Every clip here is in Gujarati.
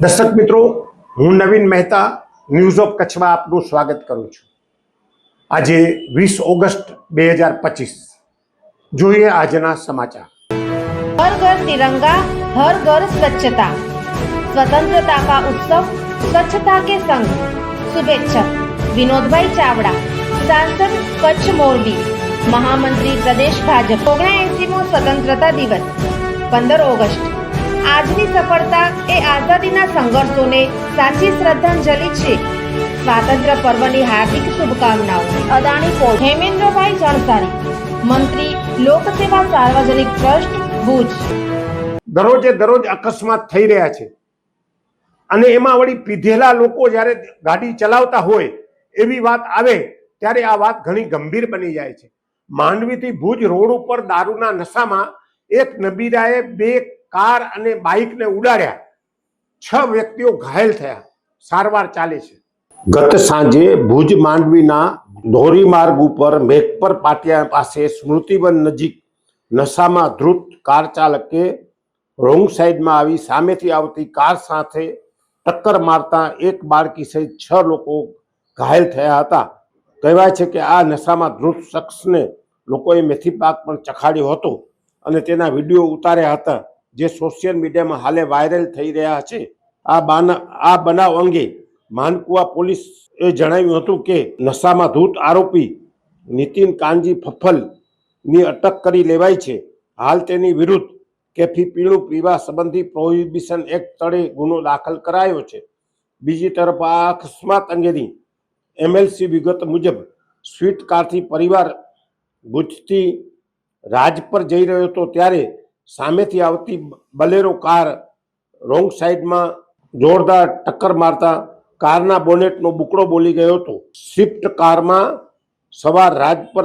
દર્શક મિત્રો, હું નવીન મહેતા ન્યૂઝ ઓફ કચ્છમાં આપનું સ્વાગત કરું છું. આજે વીસ ઓગસ્ટ બે હજાર પચીસ. જોઈએ આજના સમાચાર. હર ઘર તિરંગા, હર ઘર સ્વચ્છતા. સ્વતંત્રતા કા ઉત્સવ, સ્વચ્છતા કે સંઘ? શુભેચ્છક, વિનોદભાઈ ચાવડા, સાંસદ કચ્છ મોરબી, મહામંત્રી પ્રદેશ ભાજપ. ઓગણએસીમો સ્વતંત્રતા દિવસ, પંદર ઓગસ્ટ. આજની સફળતા એ આઝાદીના સંઘર્ષોને સાચી શ્રદ્ધાંજલિ છે. સ્વાતંત્ર્ય પર્વની હાર્દિક શુભકામનાઓ. અદાણી પોર્ટ. હેમેન્દ્રભાઈ જણસારી મંત્રી, લોકસેવા સાર્વજનિક ટ્રસ્ટ, ભુજ. દરરોજે દરરોજ અકસ્માત થઈ રહ્યા છે. અને એમાં વળી પીધેલા લોકો જ્યારે ગાડી ચલાવતા હોય એવી વાત આવે ત્યારે આ વાત ઘણી ગંભીર બની જાય છે. માંડવીથી ભુજ રોડ ઉપર દારૂના નશામાં એક નબીરાએ બે કાર અને બાઇકને ઉડાડ્યા. છ વ્યક્તિઓ ઘાયલ થયા. સારવાર ચાલે છે. ગત સાંજે ભુજ માંડવીના ધોરીમાર્ગ ઉપર મેઘપર પાટિયા પાસે સ્મૃતિવન નજીક નશામાં ધ્રુત કાર ચાલકે રોંગ સાઈડમાં આવી સામેથી આવતી કાર સાથે ટક્કર મારતા એક બાળકી સહિત છ લોકો ઘાયલ થયા હતા. કહેવાય છે કે આ નશામાં ધ્રુત શખ્સને લોકોએ મેથી પાક પણ ચખાડ્યો હતો અને તેના વીડિયો ઉતાર્યા હતા. જે સોશિયલ મીડિયામાં હાલે વાયરલ થઈ રહ્યા છે, આ બાના, આ બનાવ અંગે માનકુવા પોલીસે જણાવ્યું હતું કે નશામાં ધૂત આરોપી નીતિન કાનજી ફફલની અટક કરી લેવાઈ છે. હાલ તેની વિરુદ્ધ કેફી પીણું પીવા સંબંધી પ્રોહિબિશન એક્ટ તળે ગુનો દાખલ કરાયો છે. બીજી તરફ આ અકસ્માત અંગેની એમએલસી વિગત મુજબ સ્વીટ કારથી પરિવાર ભુજથી રાજપર જઈ રહ્યો હતો ત્યારે સામેથી આવતી બલેરો કાર રોંગ સાઈડમાં જોરદાર ટક્કર મારતા કારના બોનેટનો બુકડો બોલી ગયો હતો. સ્વિફ્ટ કારમાં સવાર રાજપર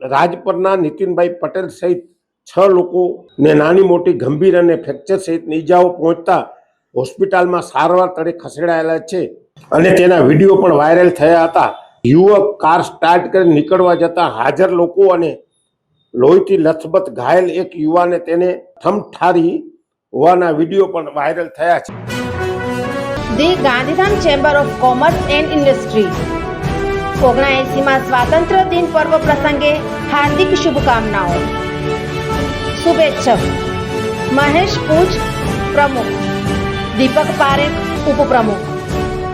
રાજપરના નીતિનભાઈ પટેલ સહિત છ લોકોને નાની મોટી ગંભીર અને ફ્રેક્ચર સહિતની ઈજાઓ પહોંચતા હોસ્પિટલમાં સારવાર તળે ખસેડાયેલા છે અને તેના વીડિયો પણ વાયરલ થયા હતા. યુવક કાર સ્ટાર્ટ કરી નીકળવા જતા હાજર લોકો અને લોહીથી લથબથ ઘાયલ એક યુવાને તેને થમઠારી હોવાના વીડિયો પણ વાયરલ થયા છે. The Gandhidham chamber of commerce and industry. ઓગણએસીમાં સ્વાતંત્ર્ય દિન પર્વ પ્રસંગે હાર્દિક શુભકામનાઓ. શુભેચ્છક. મહેશ પૂજ પ્રમુખ. દીપક પારેખ ઉપપ્રમુખ.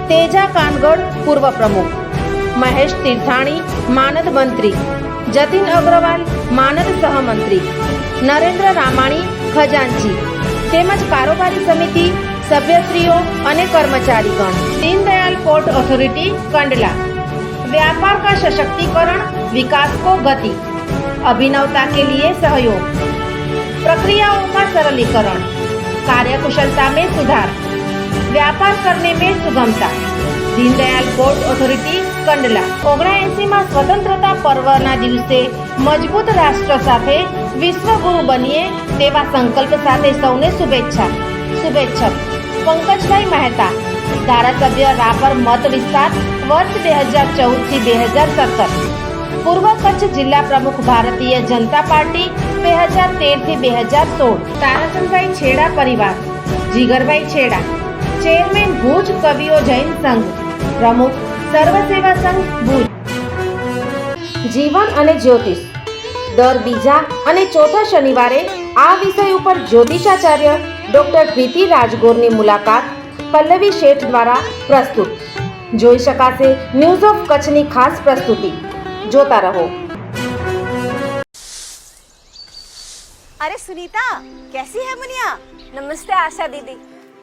તેજા કાનગડ પૂર્વ પ્રમુખ. મહેશ તીર્થાણી, માનદ મંત્રી. જતીન અગ્રવાલ માનદ સહમંત્રી નરેન્દ્ર રામાણી ખજાનચી તેમજ કારોબારી સમિતિ સભ્યશ્રીઓ અને કર્મચારીગણ દીનદયાલ પોર્ટ ઓથોરિટી કંડલા व्यापार का सशक्तिकरण विकास को गति अभिनवता के लिए सहयोग प्रक्रियाओं का सरलीकरण कार्यकुशलता में सुधार व्यापार करने में सुगमता Deendayal port authority, Kandla. ઓગણએંસીમાં સ્વતંત્રતા પર્વના દિવસે મજબૂત રાષ્ટ્ર સાથે વિશ્વગુરુ બનીએ તેવા સંકલ્પ સાથે સૌને શુભેચ્છા. શુભેચ્છક, પંકજભાઈ મહેતા, ધારાસભ્ય રાપર મત વિસ્તાર, વર્ષ બે હજાર ચૌદથી બે હજાર સત્તર. પૂર્વ કચ્છ જિલ્લા પ્રમુખ ભારતીય જનતા પાર્ટી, બે હજાર તેરથી બે હજાર સોળ. તારાસનભાઈ છેડા પરિવાર, જીગરભાઈ છેડા, ચેરમેન ભુજ કવિઓ જૈન સંઘ. પ્રમુખ સર્વ સેવા સંઘ ભુજ. જીવન અને જ્યોતિષ. દર બીજા અને ચોથા શનિવારે આ વિષય ઉપર જ્યોતિષાચાર્ય ડોક્ટર પ્રીતિ રાજગોરની મુલાકાત પલ્લવી શેઠ દ્વારા પ્રસ્તુત. જોઈ શકાશે ન્યૂઝ ઓફ કચ્છની ખાસ પ્રસ્તુતિ. જોતા રહો. અરે સુનીતા કેસી હે મુનિયા? નમસ્તે આશા દીદી.